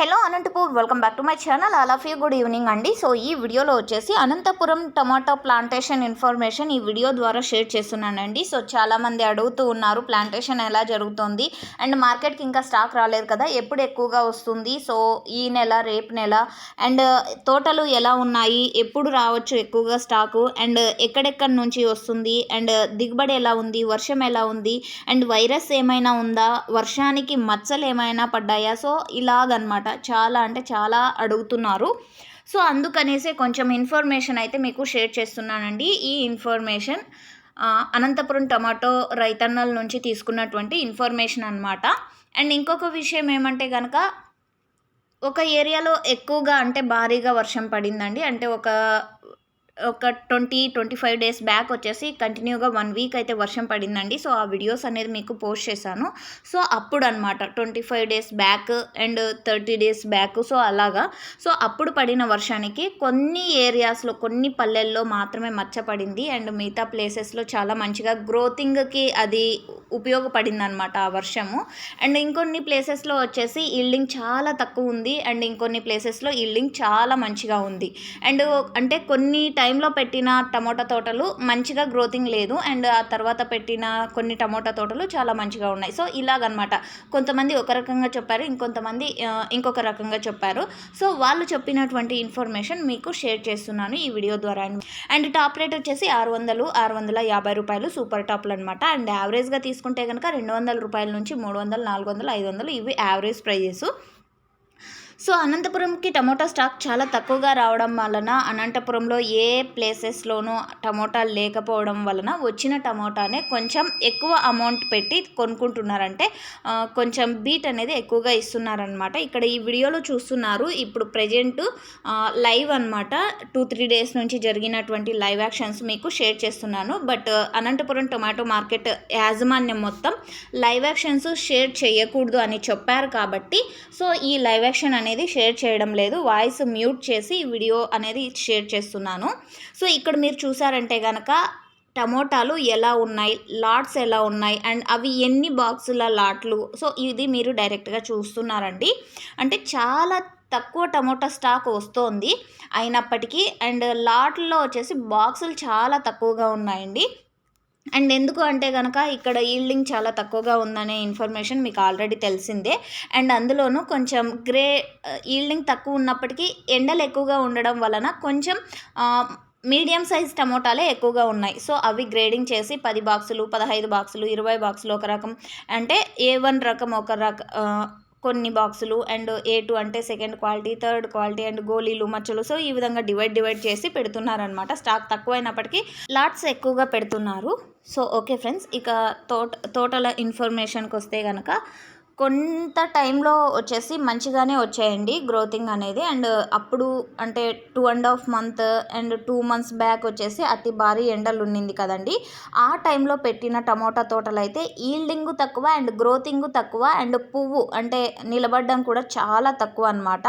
Hello Anantapur welcome back to my channel all of you good evening అండి. So ఈ వీడియోలో వచ్చేసి Anantapuram tomato plantation information ఈ video ద్వారా షేర్ చేస్తున్నానండి. సో చాలామంది అడుగుతూ ఉన్నారు ప్లాంటేషన్ ఎలా జరుగుతుంది? అండ్ మార్కెట్కి ఇంకా స్టాక్ రాలేదు కదా ఎప్పుడు ఎక్కువగా వస్తుంది? సో ఈ నెల రేపు నెల అండ్ తోటలు ఎలా ఉన్నాయి? ఎప్పుడు రావచ్చు ఎక్కువగా స్టాకు? అండ్ ఎక్కడెక్కడి నుంచి వస్తుంది? అండ్ దిగుబడి ఎలా ఉంది? వర్షం ఎలా ఉంది? అండ్ వైరస్ ఏమైనా ఉందా? వర్షానికి మచ్చలు ఏమైనా పడ్డాయా? సో ఇలాగనమాట. చాలా అంటే చాలా అడుగుతున్నారు. సో అందుకనేసే కొంచెం ఇన్ఫర్మేషన్ అయితే మీకు షేర్ చేస్తున్నానండి. ఈ ఇన్ఫర్మేషన్ అనంతపురం టమాటో రైతన్నల నుంచి తీసుకున్నటువంటి ఇన్ఫర్మేషన్ అనమాట. అండ్ ఇంకొక విషయం ఏమంటే కనుక ఒక ఏరియాలో ఎక్కువగా అంటే భారీగా వర్షం పడిందండి. అంటే ఒక ఒక twenty twenty five days back వచ్చేసి కంటిన్యూగా వన్ వీక్ అయితే వర్షం పడిందండి. సో ఆ వీడియోస్ అనేది మీకు పోస్ట్ చేశాను. సో అప్పుడు అనమాట twenty five days back and thirty days back. So అలాగా. సో అప్పుడు పడిన వర్షానికి కొన్ని ఏరియాస్లో కొన్ని పల్లెల్లో మాత్రమే మచ్చ పడింది అండ్ మిగతా ప్లేసెస్లో చాలా మంచిగా గ్రోతింగ్కి అది ఉపయోగపడింది అనమాట ఆ వర్షము. అండ్ ఇంకొన్ని ప్లేసెస్లో వచ్చేసి ఇల్డింగ్ చాలా తక్కువ ఉంది. అండ్ ఇంకొన్ని ప్లేసెస్లో ఇల్డింగ్ చాలా మంచిగా ఉంది. అండ్ అంటే కొన్ని టైం టైంలో పెట్టిన టమోటా తోటలు మంచిగా గ్రోతింగ్ లేదు. అండ్ ఆ తర్వాత పెట్టిన కొన్ని టమోటా తోటలు చాలా మంచిగా ఉన్నాయి. సో ఇలాగనమాట. కొంతమంది ఒక రకంగా చెప్పారు ఇంకొంతమంది ఇంకొక రకంగా చెప్పారు. సో వాళ్ళు చెప్పినటువంటి ఇన్ఫర్మేషన్ మీకు షేర్ చేస్తున్నాను ఈ వీడియో ద్వారా. అండ్ టాప్ రేట్ వచ్చేసి ఆరు వందలు ఆరు వందల యాభై రూపాయలు సూపర్ టాప్లు అనమాట. అండ్ యావరేజ్గా తీసుకుంటే కనుక రెండు వందల రూపాయల నుంచి మూడు వందలు నాలుగు వందలు ఐదు వందలు ఇవి యావరేజ్ ప్రైజెస్. సో అనంతపురంకి టమోటా స్టాక్ చాలా తక్కువగా రావడం వలన అనంతపురంలో ఏ ప్లేసెస్లోనూ టమోటా లేకపోవడం వలన వచ్చిన టమోటానే కొంచెం ఎక్కువ అమౌంట్ పెట్టి కొనుక్కుంటున్నారంటే కొంచెం బీట్ అనేది ఎక్కువగా ఇస్తున్నారనమాట ఇక్కడ ఈ వీడియోలో చూస్తున్నారు ఇప్పుడు ప్రజెంట్ లైవ్ అనమాట టూ త్రీ డేస్ నుంచి జరిగినటువంటి లైవ్ యాక్షన్స్ మీకు షేర్ చేస్తున్నాను. బట్ అనంతపురం టొమాటో మార్కెట్ యాజమాన్యం మొత్తం లైవ్ యాక్షన్స్ షేర్ చేయకూడదు అని చెప్పారు కాబట్టి సో ఈ లైవ్ యాక్షన్ అనేది అనేది షేర్ చేయడం లేదు. వాయిస్ మ్యూట్ చేసి వీడియో అనేది షేర్ చేస్తున్నాను. సో ఇక్కడ మీరు చూసారంటే కనుక టమోటాలు ఎలా ఉన్నాయి లాట్స్ ఎలా ఉన్నాయి అండ్ అవి ఎన్ని బాక్సుల లాట్లు? సో ఇది మీరు డైరెక్ట్గా చూస్తున్నారండి. అంటే చాలా తక్కువ టమోటా స్టాక్ వస్తోంది అయినప్పటికీ అండ్ లాట్లో వచ్చేసి బాక్సులు చాలా తక్కువగా ఉన్నాయండి. అండ్ ఎందుకు అంటే కనుక ఇక్కడ ఈల్డింగ్ చాలా తక్కువగా ఉందనే ఇన్ఫర్మేషన్ మీకు ఆల్రెడీ తెలిసిందే. అండ్ అందులోనూ కొంచెం గ్రే ఈల్డింగ్ uh, తక్కువ ఉన్నప్పటికీ ఎండలు ఎక్కువగా ఉండడం వలన కొంచెం uh, మీడియం సైజ్ టమోటాలే ఎక్కువగా ఉన్నాయి. సో అవి గ్రేడింగ్ చేసి పది బాక్సులు పదహైదు బాక్సులు ఇరవై బాక్సులు ఒక రకం అంటే ఏ వన్ రకం ఒక రకం uh, కొన్ని బాక్సులు అండ్ ఏ టూ అంటే second quality third quality and గోళీలు మచ్చలు. సో ఈ విధంగా డివైడ్ డివైడ్ చేసి పెడుతున్నారనమాట స్టాక్ తక్కువైనప్పటికీ లాట్స్ ఎక్కువగా పెడుతున్నారు. సో ఓకే ఫ్రెండ్స్ ఇక తోట తోటల ఇన్ఫర్మేషన్కి వస్తే కనుక కొంత టైంలో వచ్చేసి మంచిగానే వచ్చాయండి గ్రోతింగ్ అనేది. అండ్ అప్పుడు అంటే two and half month and two months back వచ్చేసి అతి భారీ ఎండలు ఉండింది కదండి. ఆ టైంలో పెట్టిన టమోటా తోటలు అయితే ఈల్డింగ్ తక్కువ అండ్ గ్రోతింగ్ తక్కువ అండ్ పువ్వు అంటే నిలబడడం కూడా చాలా తక్కువ అనమాట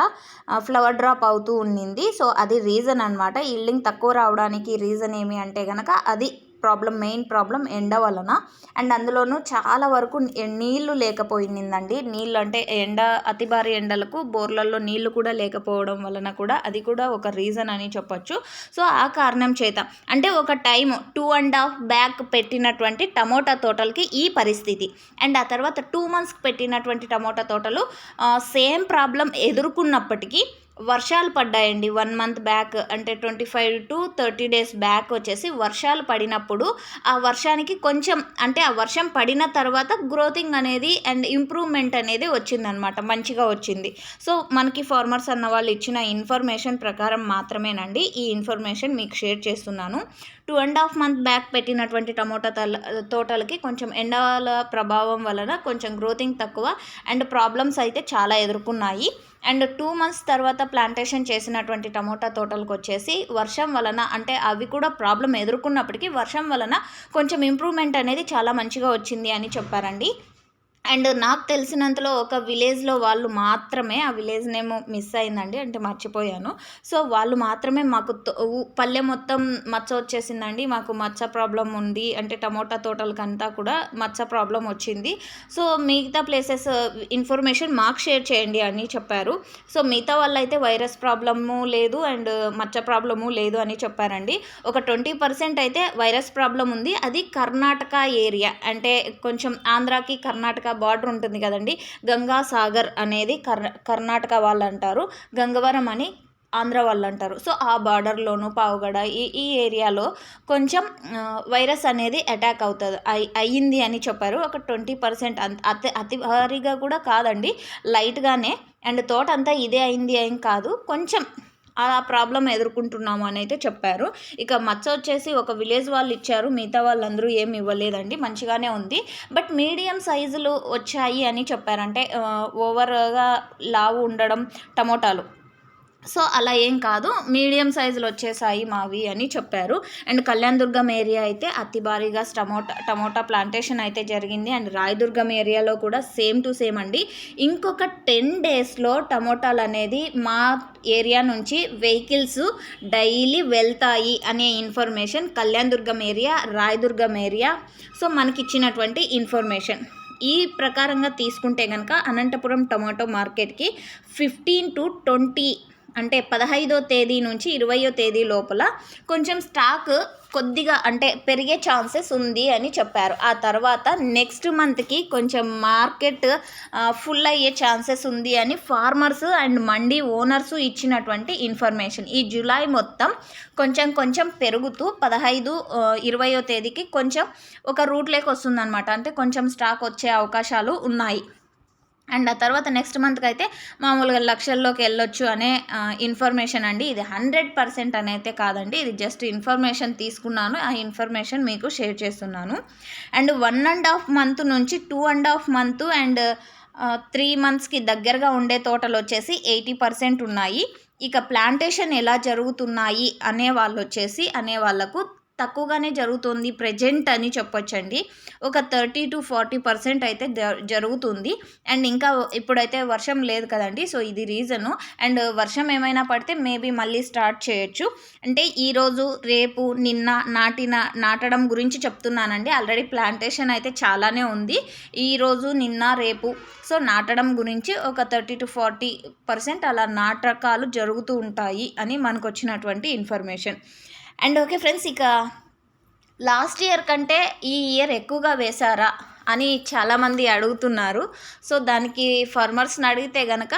ఫ్లవర్ డ్రాప్ అవుతూ ఉండింది సో అది రీజన్ అనమాట ఈల్డింగ్ తక్కువ రావడానికి రీజన్ ఏమి అంటే కనుక అది ప్రాబ్లం మెయిన్ ప్రాబ్లం ఎండ వలన. అండ్ అందులోనూ చాలా వరకు నీళ్ళు లేకపోయిందండి. నీళ్ళు అంటే ఎండ అతి భారీ ఎండలకు బోర్లలో నీళ్ళు కూడా లేకపోవడం వలన కూడా అది కూడా ఒక రీజన్ అని చెప్పొచ్చు. సో ఆ కారణం చేత. అంటే ఒక time two and half back పెట్టినటువంటి టమోటా తోటలకి ఈ పరిస్థితి. అండ్ ఆ తర్వాత టూ మంత్స్కి పెట్టినటువంటి టమోటా తోటలు సేమ్ ప్రాబ్లం ఎదుర్కొన్నప్పటికీ వర్షాలు పడ్డాయండి. వన్ మంత్ బ్యాక్ అంటే twenty five to thirty days back వచ్చేసి వర్షాలు పడినప్పుడు ఆ వర్షానికి కొంచెం అంటే ఆ వర్షం పడిన తర్వాత గ్రోతింగ్ అనేది అండ్ ఇంప్రూవ్మెంట్ అనేది వచ్చిందనమాట. మంచిగా వచ్చింది. సో మనకి ఫార్మర్స్ అన్న వాళ్ళు ఇచ్చిన ఇన్ఫర్మేషన్ ప్రకారం మాత్రమేనండి. ఈ ఇన్ఫర్మేషన్ మీకు షేర్ చేస్తున్నాను. Two and half month back పెట్టినటువంటి టమోటా తల తోటలకి కొంచెం ఎండల ప్రభావం వలన కొంచెం గ్రోతింగ్ తక్కువ అండ్ ప్రాబ్లమ్స్ అయితే చాలా ఎదుర్కొన్నాయి. అండ్ టూ మంత్స్ తర్వాత ప్లాంటేషన్ చేసినటువంటి టమోటా తోటలకు వచ్చేసి వర్షం వలన అంటే అవి కూడా ప్రాబ్లం ఎదుర్కొన్నప్పటికీ వర్షం వలన కొంచెం ఇంప్రూవ్మెంట్ అనేది చాలా మంచిగా వచ్చింది అని చెప్పారండి. అండ్ నాకు తెలిసినంతలో ఒక విలేజ్లో వాళ్ళు మాత్రమే ఆ విలేజ్ నేమ్ మిస్ అయిందండి అంటే మర్చిపోయాను. సో వాళ్ళు మాత్రమే మాకు తో- పల్లె మొత్తం మచ్చ వచ్చేసిందండి. మాకు మచ్చ ప్రాబ్లం ఉంది అంటే టమోటా తోటలకంతా కూడా మచ్చ ప్రాబ్లం వచ్చింది. సో మిగతా ప్లేసెస్ ఇన్ఫర్మేషన్ మాకు షేర్ చేయండి అని చెప్పారు. సో మిగతా వాళ్ళు అయితే వైరస్ ప్రాబ్లము లేదు అండ్ మచ్చ ప్రాబ్లము లేదు అని చెప్పారండి. ఒక ట్వంటీ పర్సెంట్ అయితే వైరస్ ప్రాబ్లం ఉంది. అది కర్ణాటక ఏరియా అంటే కొంచెం ఆంధ్రాకి కర్ణాటక బార్డర్ ఉంటుంది కదండి. గంగాసాగర్ అనేది కర్ కర్ణాటక వాళ్ళు అంటారు గంగవరం అని ఆంధ్ర వాళ్ళు అంటారు సో ఆ బార్డర్లోను పావుగడ ఈ ఈ ఏరియాలో కొంచెం వైరస్ అనేది అటాక్ అవుతుంది. అయి అయ్యింది అని చెప్పారు. ఒక ట్వంటీ పర్సెంట్ అంత అతి అతి భారీగా కూడా కాదండి. లైట్గానే అండ్ తోట అంతా ఇదే అయింది ఏం కాదు. కొంచెం ఆ ప్రాబ్లం ఎదుర్కొంటున్నాము అని అయితే చెప్పారు. ఇక మచ్చ వచ్చేసి ఒక విలేజ్ వాళ్ళు ఇచ్చారు. మిగతా వాళ్ళందరూ ఏమి ఇవ్వలేదండి. మంచిగానే ఉంది. బట్ మీడియం సైజులు వచ్చాయి అని చెప్పారంటే ఓవర్గా లావు ఉండడం టమోటాలు. సో అలా ఏం కాదు. మీడియం సైజులు వచ్చేసాయి మావి అని చెప్పారు. అండ్ కళ్యాణదుర్గం ఏరియా అయితే అతి భారీగా టమోటా టమోటా ప్లాంటేషన్ అయితే జరిగింది. అండ్ రాయదుర్గం ఏరియాలో కూడా సేమ్ టు సేమ్ అండి. ఇంకొక టెన్ డేస్లో టమోటాలు అనేది మా ఏరియా నుంచి వెహికల్స్ డైలీ వెళ్తాయి అనే information Kalyanadurgam area Rayadurgam area so మనకి ఇచ్చినటువంటి ఇన్ఫర్మేషన్. ఈ ప్రకారంగా తీసుకుంటే కనుక అనంతపురం టమాటో మార్కెట్కి ఫిఫ్టీన్ టు ట్వంటీ అంటే పదహైదో తేదీ నుంచి ఇరవయో తేదీ లోపల కొంచెం స్టాక్ కొద్దిగా అంటే పెరిగే ఛాన్సెస్ ఉంది అని చెప్పారు. ఆ తర్వాత నెక్స్ట్ మంత్కి కొంచెం మార్కెట్ ఫుల్ అయ్యే ఛాన్సెస్ ఉంది అని ఫార్మర్స్ అండ్ మండీ ఓనర్స్ ఇచ్చినటువంటి ఇన్ఫర్మేషన్ ఈ జూలై మొత్తం కొంచెం కొంచెం పెరుగుతూ పదహైదు ఇరవయో తేదీకి కొంచెం ఒక రూట్లోకి వస్తుందన్నమాట. అంటే కొంచెం స్టాక్ వచ్చే అవకాశాలు ఉన్నాయి. అండ్ ఆ తర్వాత నెక్స్ట్ మంత్కి అయితే మామూలుగా లక్షల్లోకి వెళ్ళొచ్చు అనే ఇన్ఫర్మేషన్ అండి. ఇది హండ్రెడ్ పర్సెంట్ అనైతే కాదండి. ఇది జస్ట్ ఇన్ఫర్మేషన్ తీసుకున్నాను. ఆ ఇన్ఫర్మేషన్ మీకు షేర్ చేస్తున్నాను. And one and half month నుంచి two and half month and three మంత్స్కి దగ్గరగా ఉండే తోటలు వచ్చేసి ఎయిటీ పర్సెంట్ ఉన్నాయి. ఇక ప్లాంటేషన్ ఎలా జరుగుతున్నాయి అనే వాళ్ళు వచ్చేసి అనే వాళ్ళకు తక్కువగానే జరుగుతుంది ప్రజెంట్ అని చెప్పొచ్చండి. ఒక థర్టీ టు ఫార్టీ పర్సెంట్ అయితే జ- జరుగుతుంది. అండ్ ఇంకా ఇప్పుడైతే వర్షం లేదు కదండి సో ఇది రీజను అండ్ వర్షం ఏమైనా పడితే మేబీ మళ్ళీ స్టార్ట్ చేయొచ్చు. అంటే ఈరోజు రేపు నిన్న నాటిన నాటడం గురించి చెప్తున్నానండి. ఆల్రెడీ ప్లాంటేషన్ అయితే చాలానే ఉంది. ఈరోజు నిన్న రేపు సో నాటడం గురించి ఒక థర్టీ టు ఫార్టీ పర్సెంట్ అలా నాటకాలు జరుగుతూ ఉంటాయి అని మనకు వచ్చినటువంటి ఇన్ఫర్మేషన్ అండ్ ఓకే ఫ్రెండ్స్ ఇక లాస్ట్ ఇయర్ కంటే ఈ ఇయర్ ఎక్కువగా వేశారా అని చాలామంది అడుగుతున్నారు. సో దానికి ఫార్మర్స్ని అడిగితే గనక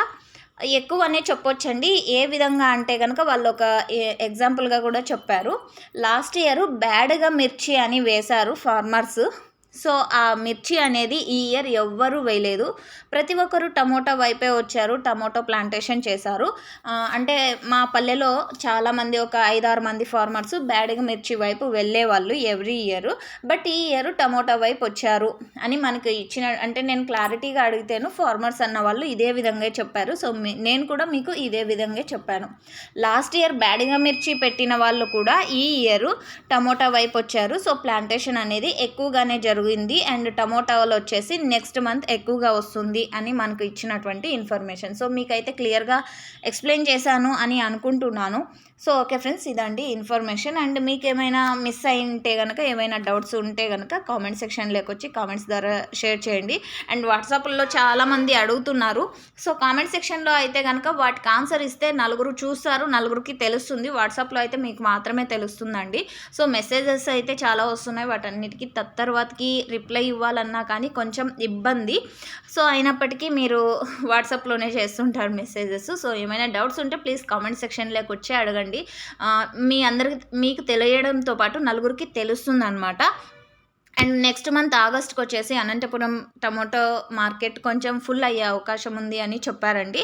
ఎక్కువనే చెప్పొచ్చండి. ఏ విధంగా అంటే కనుక వాళ్ళు ఒక ఎగ్జాంపుల్గా కూడా చెప్పారు. లాస్ట్ ఇయర్ బ్యాడ్గా మిర్చి అని వేశారు ఫార్మర్స్. సో ఆ మిర్చి అనేది ఈ ఇయర్ ఎవ్వరూ వేయలేదు. ప్రతి ఒక్కరు టమోటా వైపే వచ్చారు టమోటో ప్లాంటేషన్ చేశారు. అంటే మా పల్లెలో చాలామంది ఒక ఐదారు మంది ఫార్మర్స్ బ్యాడిగ మిర్చి వైపు వెళ్ళేవాళ్ళు ఎవ్రీ ఇయర్. బట్ ఈ ఇయర్ టమోటా వైపు వచ్చారు అని మనకు ఇచ్చిన అంటే నేను క్లారిటీగా అడిగితేను ఫార్మర్స్ అన్న వాళ్ళు ఇదే విధంగా చెప్పారు. సో మీ- నేను కూడా మీకు ఇదే విధంగా చెప్పాను. లాస్ట్ ఇయర్ బ్యాడిగ మిర్చి పెట్టిన వాళ్ళు కూడా ఈ ఇయర్ టమోటా వైపు వచ్చారు. సో ప్లాంటేషన్ అనేది ఎక్కువగానే జరుగుతుంది జరిగింది అండ్ టమోటాలో వచ్చేసి నెక్స్ట్ మంత్ ఎక్కువగా వస్తుంది అని మనకు ఇచ్చినటువంటి ఇన్ఫర్మేషన్. సో మీకైతే క్లియర్గా ఎక్స్ప్లెయిన్ చేశాను అని అనుకుంటున్నాను. సో ఓకే ఫ్రెండ్స్ ఇదండి ఇన్ఫర్మేషన్. అండ్ మీకు ఏమైనా మిస్ అయి ఉంటే కనుక ఏమైనా డౌట్స్ ఉంటే కనుక కామెంట్ సెక్షన్లోకి వచ్చి కామెంట్స్ ద్వారా షేర్ చేయండి. అండ్ వాట్సాప్లో చాలామంది అడుగుతున్నారు. సో కామెంట్ సెక్షన్లో అయితే కనుక వాటికి ఆన్సర్ ఇస్తే నలుగురు చూస్తారు నలుగురికి తెలుస్తుంది. వాట్సాప్లో అయితే మీకు మాత్రమే తెలుస్తుందండి. సో మెసేజెస్ అయితే చాలా వస్తున్నాయి. వాటన్నిటికీ తత్తర్వాతకి రిప్లై ఇవ్వాలన్నా కానీ కొంచెం ఇబ్బంది. సో అయినప్పటికీ మీరు వాట్సాప్లోనే చేస్తుంటారు మెసేజెస్. సో ఏమైనా డౌట్స్ ఉంటే ప్లీజ్ కామెంట్ సెక్షన్లోకి వచ్చి అడగండి. మీ అందరికి మీకు తెలియడంతో పాటు నలుగురికి తెలుస్తుంది అనమాట అండ్ నెక్స్ట్ మంత్ ఆగస్ట్కి వచ్చేసి అనంతపురం టమాటో మార్కెట్ కొంచెం ఫుల్ అయ్యే అవకాశం ఉంది అని చెప్పారండి.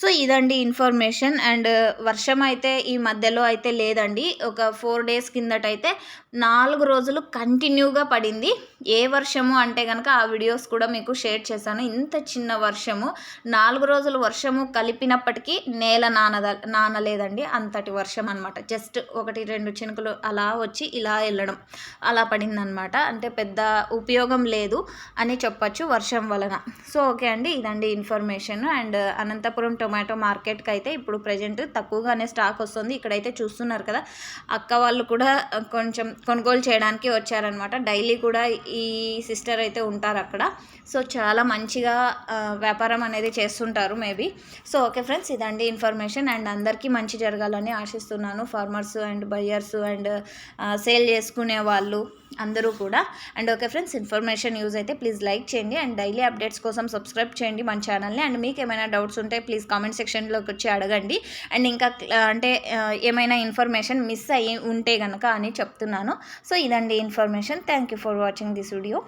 సో ఇదండి ఇన్ఫర్మేషన్. అండ్ వర్షం అయితే ఈ మధ్యలో అయితే లేదండి. ఒక ఫోర్ డేస్ కిందటైతే నాలుగు రోజులు కంటిన్యూగా పడింది. ఏ వర్షము అంటే కనుక ఆ వీడియోస్ కూడా మీకు షేర్ చేశాను. ఇంత చిన్న వర్షము నాలుగు రోజులు వర్షము కలిపినప్పటికీ నేల నానద నానలేదండి. అంతటి వర్షం అనమాట జస్ట్ ఒకటి రెండు చినుకులు అలా వచ్చి ఇలా వెళ్ళడం అలా పడిందనమాట అంటే పెద్ద ఉపయోగం లేదు అని చెప్పొచ్చు వర్షం వలన. సో ఓకే అండి. ఇదండి ఇన్ఫర్మేషన్. అండ్ అనంతపురం టొమాటో మార్కెట్కి అయితే ఇప్పుడు ప్రజెంట్ తక్కువగానే స్టాక్ వస్తుంది. ఇక్కడైతే చూస్తున్నారు కదా అక్క వాళ్ళు కూడా కొంచెం కొనుగోలు చేయడానికి వచ్చారనమాట డైలీ కూడా ఈ సిస్టర్ అయితే ఉంటారు అక్కడ. సో చాలా మంచిగా వ్యాపారం అనేది చేస్తుంటారు మేబీ. సో ఓకే ఫ్రెండ్స్ ఇదండి ఇన్ఫర్మేషన్. అండ్ అందరికీ మంచి జరగాలని ఆశిస్తున్నాను. Farmers and buyers and sale చేసుకునే వాళ్ళు. అందరూ కూడా. And okay friends information use అయితే ప్లీజ్ లైక్ చేయండి. అండ్ డైలీ అప్డేట్స్ కోసం సబ్స్క్రైబ్ చేయండి మన ఛానల్ని అండ్ మీకు ఏమైనా డౌట్స్ ఉంటే ప్లీజ్ కామెంట్ సెక్షన్లోకి వచ్చి అడగండి. అండ్ ఇంకా అంటే ఏమైనా ఇన్ఫర్మేషన్ మిస్ అయ్యి ఉంటే కనుక అని చెప్తున్నాను. సో ఇదండి information thank you for watching this video